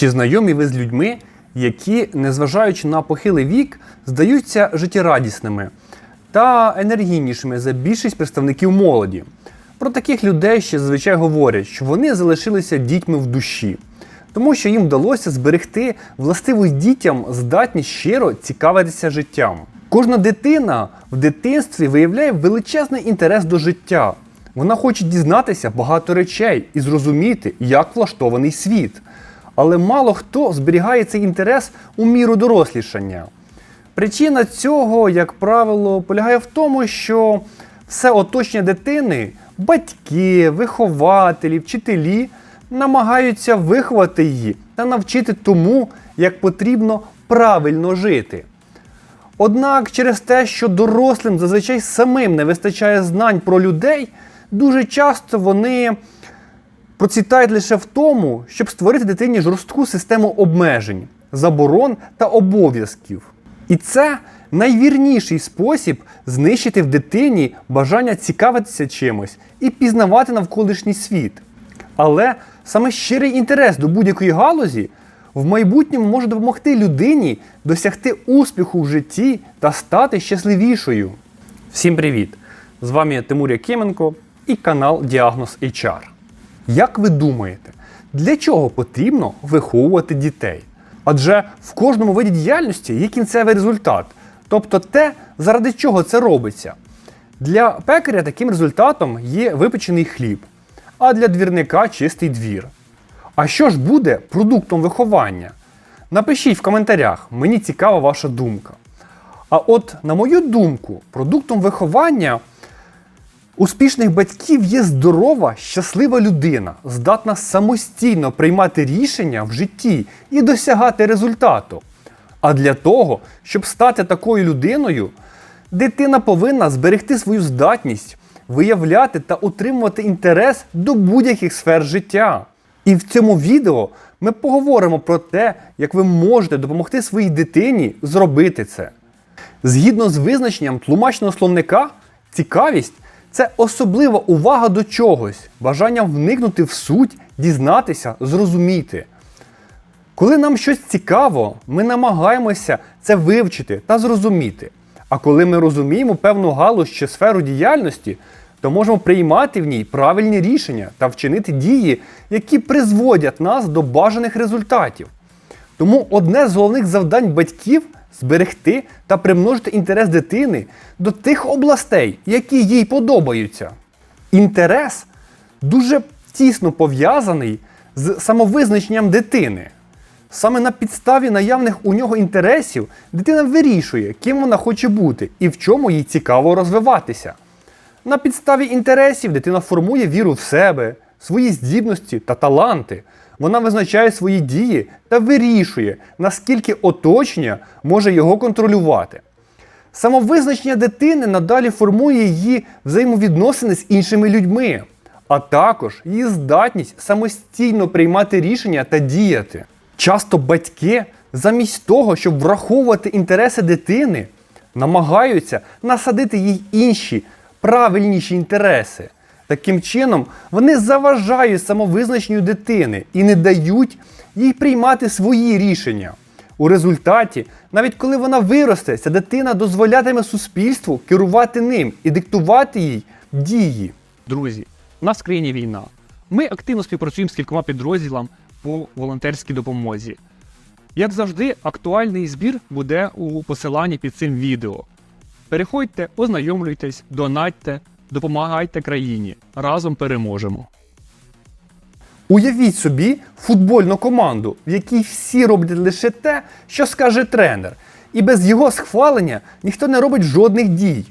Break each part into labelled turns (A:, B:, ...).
A: Чи знайомі ви з людьми, які, незважаючи на похилий вік, здаються життєрадісними та енергійнішими за більшість представників молоді? Про таких людей ще зазвичай говорять, що вони залишилися дітьми в душі, тому що їм вдалося зберегти властиву дітям здатність щиро цікавитися життям. Кожна дитина в дитинстві виявляє величезний інтерес до життя. Вона хоче дізнатися багато речей і зрозуміти, як влаштований світ. Але мало хто зберігає цей інтерес у міру дорослішання. Причина цього, як правило, полягає в тому, що все оточення дитини, батьки, вихователі, вчителі намагаються виховати її та навчити тому, як потрібно правильно жити. Однак через те, що дорослим зазвичай самим не вистачає знань про людей, дуже часто вони процвітають лише в тому, щоб створити дитині жорстку систему обмежень, заборон та обов'язків. І це найвірніший спосіб знищити в дитині бажання цікавитися чимось і пізнавати навколишній світ. Але саме щирий інтерес до будь-якої галузі в майбутньому може допомогти людині досягти успіху в житті та стати щасливішою. Всім привіт! З вами Тимур Якименко і канал Діагноз HR. Як ви думаєте, для чого потрібно виховувати дітей? Адже в кожному виді діяльності є кінцевий результат, тобто те, заради чого це робиться. Для пекаря таким результатом є випечений хліб, а для двірника чистий двір. А що ж буде продуктом виховання? Напишіть в коментарях, мені цікава ваша думка. А от, на мою думку, продуктом виховання успішних батьків є здорова, щаслива людина, здатна самостійно приймати рішення в житті і досягати результату. А для того, щоб стати такою людиною, дитина повинна зберегти свою здатність виявляти та утримувати інтерес до будь-яких сфер життя. І в цьому відео ми поговоримо про те, як ви можете допомогти своїй дитині зробити це. Згідно з визначенням тлумачного словника, цікавість це особлива увага до чогось, бажання вникнути в суть, дізнатися, зрозуміти. Коли нам щось цікаво, ми намагаємося це вивчити та зрозуміти. А коли ми розуміємо певну галузь чи сферу діяльності, то можемо приймати в ній правильні рішення та вчинити дії, які призводять нас до бажаних результатів. Тому одне з головних завдань батьків зберегти та примножити інтерес дитини до тих областей, які їй подобаються. Інтерес дуже тісно пов'язаний з самовизначенням дитини. Саме на підставі наявних у нього інтересів дитина вирішує, ким вона хоче бути і в чому їй цікаво розвиватися. На підставі інтересів дитина формує віру в себе, свої здібності та таланти. Вона визначає свої дії та вирішує, наскільки оточення може його контролювати. Самовизначення дитини надалі формує її взаємовідносини з іншими людьми, а також її здатність самостійно приймати рішення та діяти. Часто батьки, замість того, щоб враховувати інтереси дитини, намагаються насадити їй інші правильніші інтереси. Таким чином, вони заважають самовизначенню дитини і не дають їй приймати свої рішення. У результаті, навіть коли вона виросте, ця дитина дозволятиме суспільству керувати ним і диктувати їй дії. Друзі, у нас в країні війна. Ми активно співпрацюємо з кількома підрозділами по волонтерській допомозі. Як завжди, актуальний збір буде у посиланні під цим відео. Переходьте, ознайомлюйтесь, донатьте, допомагайте країні. Разом переможемо. Уявіть собі футбольну команду, в якій всі роблять лише те, що скаже тренер, і без його схвалення ніхто не робить жодних дій.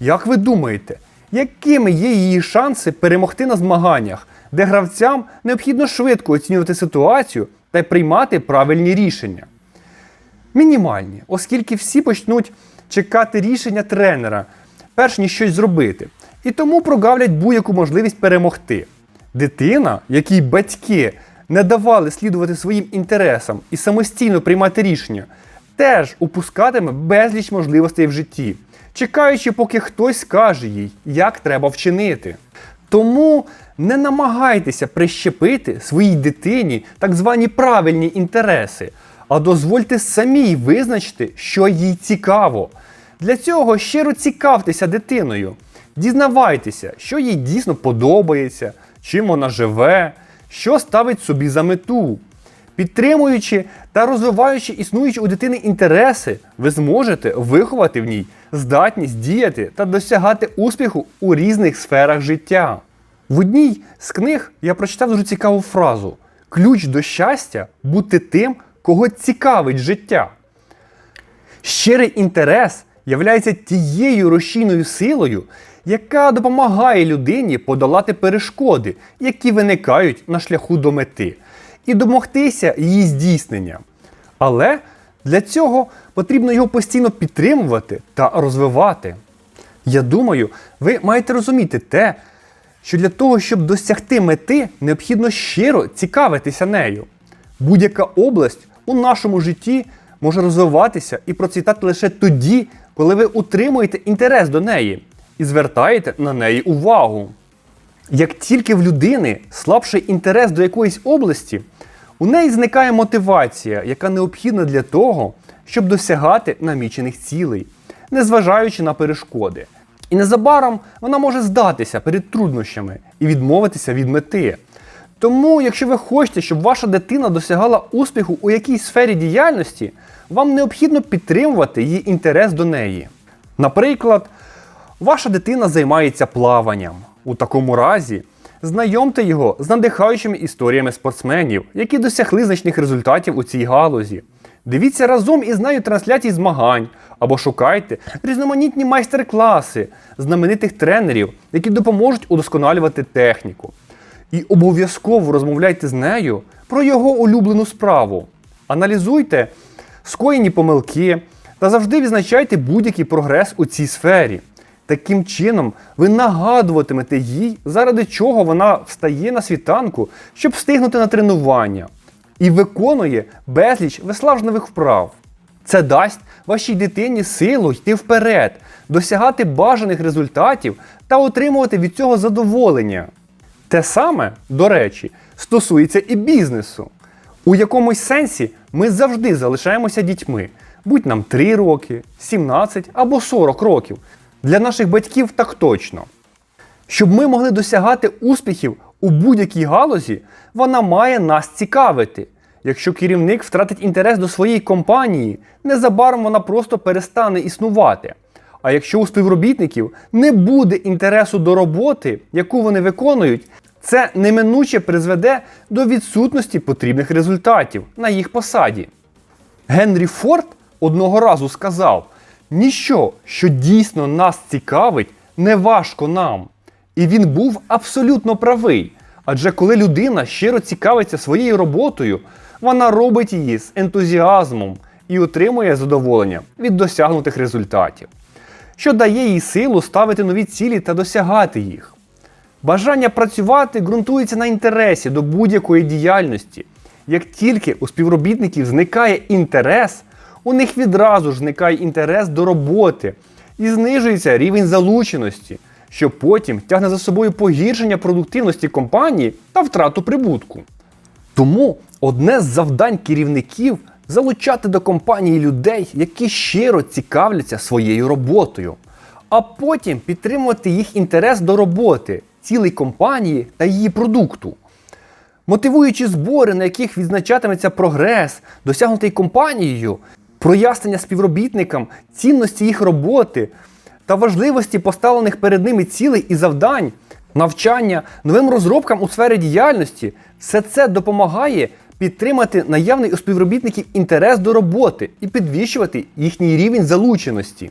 A: Як ви думаєте, якими є її шанси перемогти на змаганнях, де гравцям необхідно швидко оцінювати ситуацію та приймати правильні рішення? Мінімальні, оскільки всі почнуть чекати рішення тренера, перш ніж щось зробити, і тому прогавлять будь-яку можливість перемогти. Дитина, якій батьки не давали слідувати своїм інтересам і самостійно приймати рішення, теж упускатиме безліч можливостей в житті, чекаючи, поки хтось скаже їй, як треба вчинити. Тому не намагайтеся прищепити своїй дитині так звані правильні інтереси, а дозвольте самій визначити, що їй цікаво. Для цього щиро цікавтеся дитиною, дізнавайтеся, що їй дійсно подобається, чим вона живе, що ставить собі за мету. Підтримуючи та розвиваючи існуючі у дитини інтереси, ви зможете виховати в ній здатність діяти та досягати успіху у різних сферах життя. В одній з книг я прочитав дуже цікаву фразу: ключ до щастя бути тим, кого цікавить життя. Щирий інтерес являється тією рушійною силою, яка допомагає людині подолати перешкоди, які виникають на шляху до мети, і домогтися її здійснення. Але для цього потрібно його постійно підтримувати та розвивати. Я думаю, ви маєте розуміти те, що для того, щоб досягти мети, необхідно щиро цікавитися нею. Будь-яка область у нашому житті може розвиватися і процвітати лише тоді, коли ви утримуєте інтерес до неї і звертаєте на неї увагу. Як тільки в людини слабший інтерес до якоїсь області, у неї зникає мотивація, яка необхідна для того, щоб досягати намічених цілей, незважаючи на перешкоди. І незабаром вона може здатися перед труднощами і відмовитися від мети. Тому, якщо ви хочете, щоб ваша дитина досягала успіху у якійсь сфері діяльності, вам необхідно підтримувати її інтерес до неї. Наприклад, ваша дитина займається плаванням. У такому разі знайомте його з надихаючими історіями спортсменів, які досягли значних результатів у цій галузі. Дивіться разом із нею трансляції змагань або шукайте різноманітні майстер-класи знаменитих тренерів, які допоможуть удосконалювати техніку. І обов'язково розмовляйте з нею про його улюблену справу. Аналізуйте скоєні помилки та завжди відзначайте будь-який прогрес у цій сфері. Таким чином, ви нагадуватимете їй, заради чого вона встає на світанку, щоб встигнути на тренування, і виконує безліч вислажливих вправ. Це дасть вашій дитині силу йти вперед, досягати бажаних результатів та отримувати від цього задоволення. Те саме, до речі, стосується і бізнесу. У якомусь сенсі ми завжди залишаємося дітьми, будь нам 3 роки, 17 або 40 років. Для наших батьків так точно. Щоб ми могли досягати успіхів у будь-якій галузі, вона має нас цікавити. Якщо керівник втратить інтерес до своєї компанії, незабаром вона просто перестане існувати. А якщо у співробітників не буде інтересу до роботи, яку вони виконують, це неминуче призведе до відсутності потрібних результатів на їх посаді. Генрі Форд одного разу сказав: ніщо, що дійсно нас цікавить, не важко нам. І він був абсолютно правий. Адже коли людина щиро цікавиться своєю роботою, вона робить її з ентузіазмом і отримує задоволення від досягнутих результатів, що дає їй силу ставити нові цілі та досягати їх. Бажання працювати ґрунтується на інтересі до будь-якої діяльності. Як тільки у співробітників зникає інтерес, у них відразу ж зникає інтерес до роботи і знижується рівень залученості, що потім тягне за собою погіршення продуктивності компанії та втрату прибутку. Тому одне з завдань керівників залучати до компанії людей, які щиро цікавляться своєю роботою, а потім підтримувати їх інтерес до роботи, цілої компанії та її продукту. Мотивуючи збори, на яких відзначатиметься прогрес, досягнутий компанією, прояснення співробітникам цінності їх роботи та важливості поставлених перед ними цілей і завдань, навчання новим розробкам у сфері діяльності, все це допомагає підтримати наявний у співробітників інтерес до роботи і підвищувати їхній рівень залученості.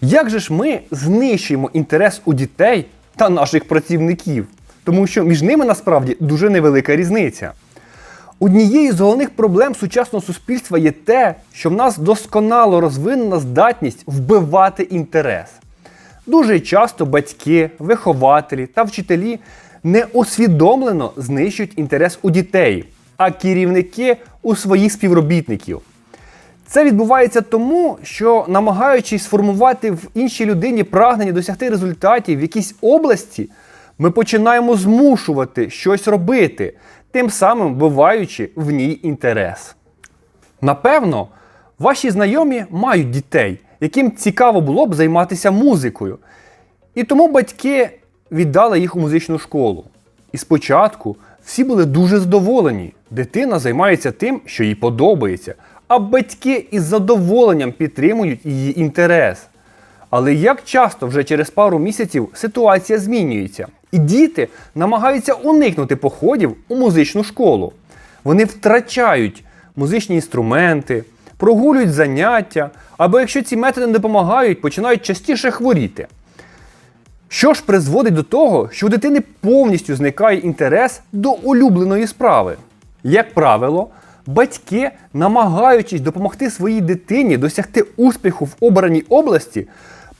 A: Як же ж ми знищуємо інтерес у дітей та наших працівників? Тому що між ними насправді дуже невелика різниця. Однією з головних проблем сучасного суспільства є те, що в нас досконало розвинена здатність вбивати інтерес. Дуже часто батьки, вихователі та вчителі неусвідомлено знищують інтерес у дітей, а керівники у своїх співробітників. Це відбувається тому, що намагаючись сформувати в іншій людині прагнення досягти результатів в якійсь області, ми починаємо змушувати щось робити, тим самим вбиваючи в ній інтерес. Напевно, ваші знайомі мають дітей, яким цікаво було б займатися музикою. І тому батьки віддали їх у музичну школу. І спочатку всі були дуже задоволені. Дитина займається тим, що їй подобається, а батьки із задоволенням підтримують її інтерес. Але як часто вже через пару місяців ситуація змінюється, і діти намагаються уникнути походів у музичну школу. Вони втрачають музичні інструменти, прогулюють заняття, або якщо ці методи не допомагають, починають частіше хворіти. Що ж призводить до того, що у дитини повністю зникає інтерес до улюбленої справи? Як правило, батьки, намагаючись допомогти своїй дитині досягти успіху в обраній області,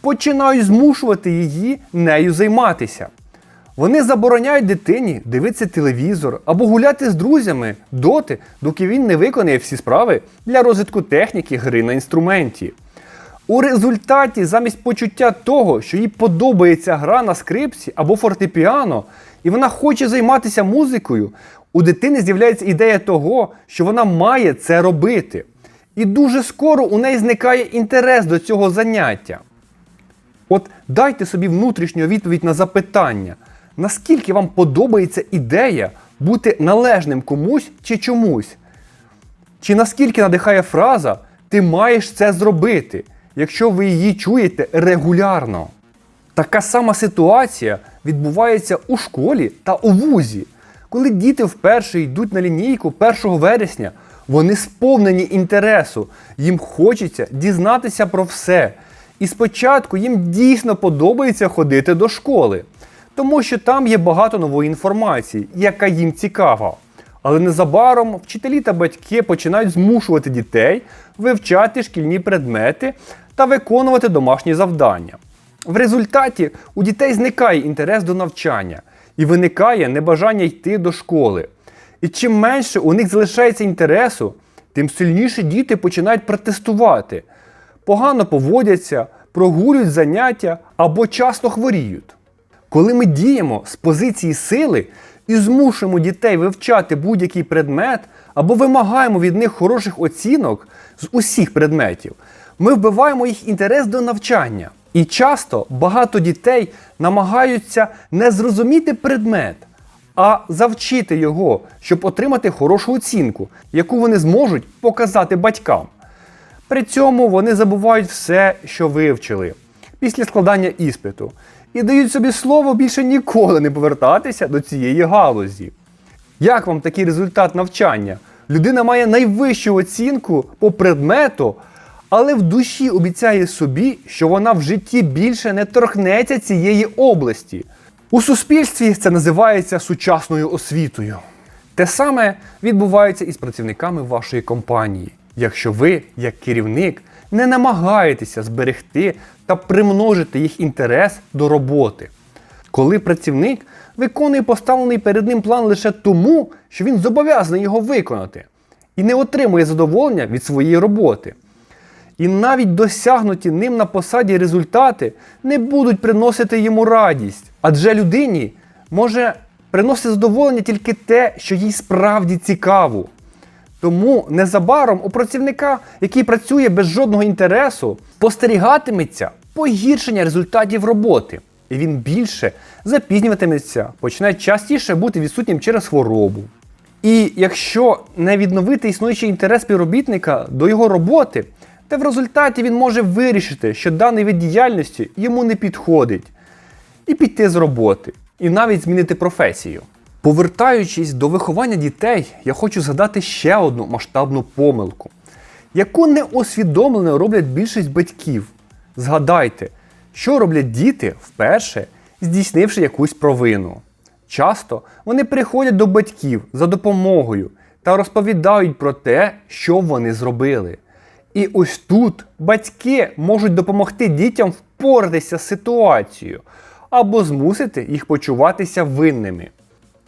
A: починають змушувати її нею займатися. Вони забороняють дитині дивитися телевізор або гуляти з друзями доти, доки він не виконає всі справи для розвитку техніки гри на інструменті. У результаті, замість почуття того, що їй подобається гра на скрипці або фортепіано, і вона хоче займатися музикою, у дитини з'являється ідея того, що вона має це робити. І дуже скоро у неї зникає інтерес до цього заняття. От дайте собі внутрішню відповідь на запитання, наскільки вам подобається ідея бути належним комусь чи чомусь? Чи наскільки надихає фраза Ти маєш це зробити, якщо ви її чуєте регулярно? Така сама ситуація відбувається у школі та у вузі. Коли діти вперше йдуть на лінійку 1 вересня, вони сповнені інтересу, їм хочеться дізнатися про все. І спочатку їм дійсно подобається ходити до школи, тому що там є багато нової інформації, яка їм цікава. Але незабаром вчителі та батьки починають змушувати дітей вивчати шкільні предмети та виконувати домашні завдання. В результаті у дітей зникає інтерес до навчання і виникає небажання йти до школи. І чим менше у них залишається інтересу, тим сильніше діти починають протестувати, погано поводяться, прогулюють заняття або часто хворіють. Коли ми діємо з позиції сили і змушуємо дітей вивчати будь-який предмет або вимагаємо від них хороших оцінок з усіх предметів, ми вбиваємо їх інтерес до навчання. І часто багато дітей намагаються не зрозуміти предмет, а завчити його, щоб отримати хорошу оцінку, яку вони зможуть показати батькам. При цьому вони забувають все, що вивчили після складання іспиту, і дають собі слово більше ніколи не повертатися до цієї галузі. Як вам такий результат навчання? Людина має найвищу оцінку по предмету, але в душі обіцяє собі, що вона в житті більше не торкнеться цієї області. У суспільстві це називається сучасною освітою. Те саме відбувається із працівниками вашої компанії, якщо ви, як керівник, не намагаєтеся зберегти та примножити їх інтерес до роботи. Коли працівник виконує поставлений перед ним план лише тому, що він зобов'язаний його виконати, і не отримує задоволення від своєї роботи. І навіть досягнуті ним на посаді результати не будуть приносити йому радість. Адже людині може приносити задоволення тільки те, що їй справді цікаво. Тому незабаром у працівника, який працює без жодного інтересу, спостерігатиметься погіршення результатів роботи. І він більше запізнюватиметься, починає частіше бути відсутнім через хворобу. І якщо не відновити існуючий інтерес співробітника до його роботи, то в результаті він може вирішити, що даний вид діяльності йому не підходить, і піти з роботи, і навіть змінити професію. Повертаючись до виховання дітей, я хочу згадати ще одну масштабну помилку, яку неосвідомлено роблять більшість батьків. Згадайте, що роблять діти вперше, здійснивши якусь провину. Часто вони приходять до батьків за допомогою та розповідають про те, що вони зробили. І ось тут батьки можуть допомогти дітям впоратися з ситуацією або змусити їх почуватися винними.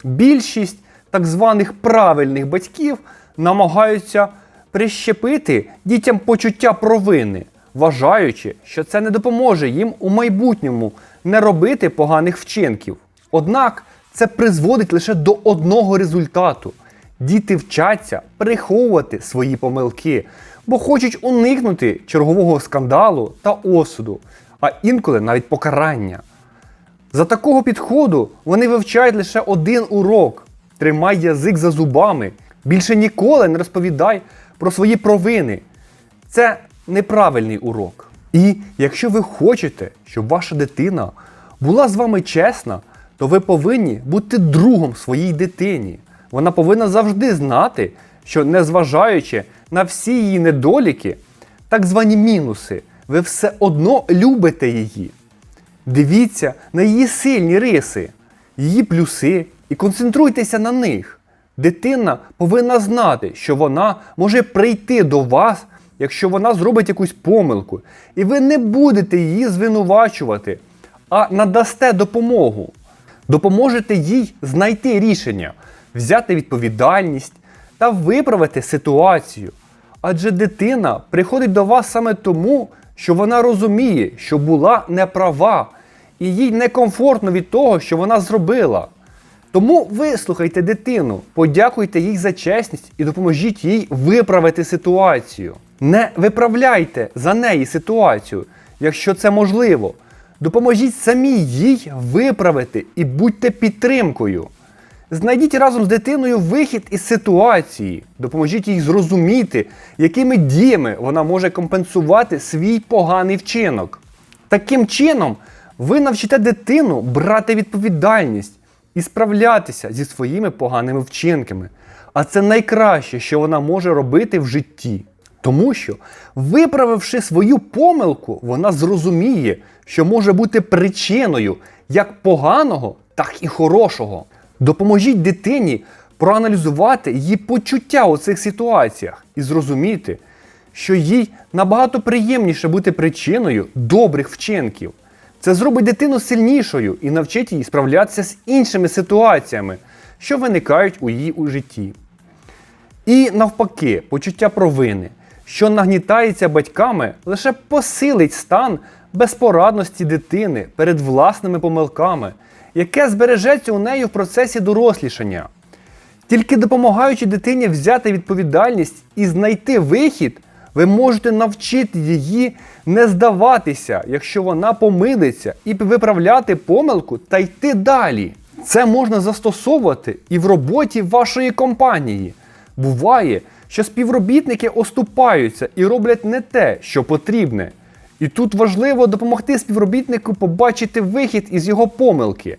A: Більшість так званих правильних батьків намагаються прищепити дітям почуття провини, вважаючи, що це не допоможе їм у майбутньому не робити поганих вчинків. Однак це призводить лише до одного результату. Діти вчаться приховувати свої помилки, бо хочуть уникнути чергового скандалу та осуду, а інколи навіть покарання. За такого підходу вони вивчають лише один урок: тримай язик за зубами. Більше ніколи не розповідай про свої провини. Це неправильний урок. І якщо ви хочете, щоб ваша дитина була з вами чесна, то ви повинні бути другом своїй дитині. Вона повинна завжди знати, що незважаючи на всі її недоліки, так звані мінуси, ви все одно любите її. Дивіться на її сильні риси, її плюси і концентруйтеся на них. Дитина повинна знати, що вона може прийти до вас, якщо вона зробить якусь помилку, і ви не будете її звинувачувати, а надасте допомогу. Допоможете їй знайти рішення, взяти відповідальність та виправити ситуацію. Адже дитина приходить до вас саме тому, що вона розуміє, що була неправа, і їй некомфортно від того, що вона зробила. Тому вислухайте дитину, подякуйте їй за чесність і допоможіть їй виправити ситуацію. Не виправляйте за неї ситуацію, якщо це можливо. Допоможіть самі їй виправити і будьте підтримкою. Знайдіть разом з дитиною вихід із ситуації, допоможіть їй зрозуміти, якими діями вона може компенсувати свій поганий вчинок. Таким чином, ви навчите дитину брати відповідальність і справлятися зі своїми поганими вчинками. А це найкраще, що вона може робити в житті. Тому що, виправивши свою помилку, вона зрозуміє, що може бути причиною як поганого, так і хорошого. Допоможіть дитині проаналізувати її почуття у цих ситуаціях і зрозуміти, що їй набагато приємніше бути причиною добрих вчинків. Це зробить дитину сильнішою і навчить її справлятися з іншими ситуаціями, що виникають у її у житті. І навпаки, почуття провини, що нагнітається батьками, лише посилить стан безпорадності дитини перед власними помилками, яке збережеться у неї в процесі дорослішання. Тільки допомагаючи дитині взяти відповідальність і знайти вихід, ви можете навчити її не здаватися, якщо вона помилиться, і виправляти помилку та йти далі. Це можна застосовувати і в роботі вашої компанії. Буває, що співробітники оступаються і роблять не те, що потрібне. І тут важливо допомогти співробітнику побачити вихід із його помилки.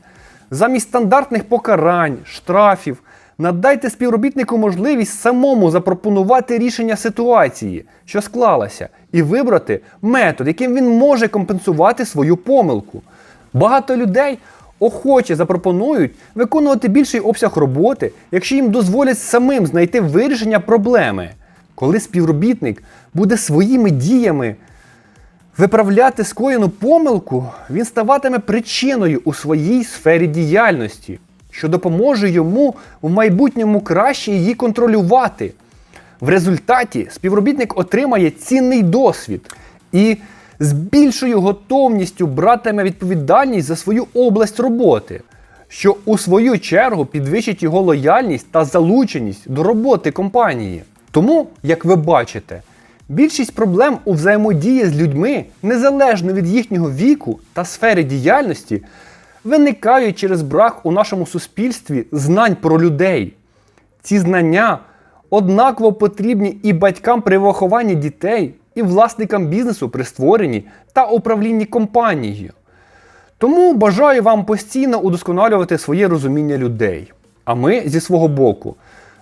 A: Замість стандартних покарань, штрафів, надайте співробітнику можливість самому запропонувати рішення ситуації, що склалася, і вибрати метод, яким він може компенсувати свою помилку. Багато людей охоче запропонують виконувати більший обсяг роботи, якщо їм дозволять самим знайти вирішення проблеми. Коли співробітник буде своїми діями виправляти скоєну помилку, він ставатиме причиною у своїй сфері діяльності, що допоможе йому в майбутньому краще її контролювати. В результаті співробітник отримає цінний досвід і з більшою готовністю братиме відповідальність за свою область роботи, що у свою чергу підвищить його лояльність та залученість до роботи компанії. Тому, як ви бачите, більшість проблем у взаємодії з людьми, незалежно від їхнього віку та сфери діяльності, виникають через брак у нашому суспільстві знань про людей. Ці знання однаково потрібні і батькам при вихованні дітей, і власникам бізнесу при створенні та управлінні компанією. Тому бажаю вам постійно удосконалювати своє розуміння людей. А ми зі свого боку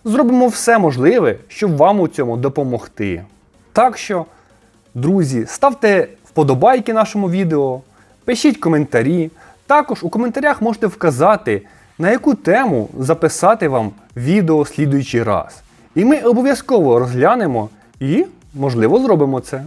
A: зробимо все можливе, щоб вам у цьому допомогти. Так що, друзі, ставте вподобайки нашому відео, пишіть коментарі. Також у коментарях можете вказати, на яку тему записати вам відео слідуючий раз. І ми обов'язково розглянемо і, можливо, зробимо це.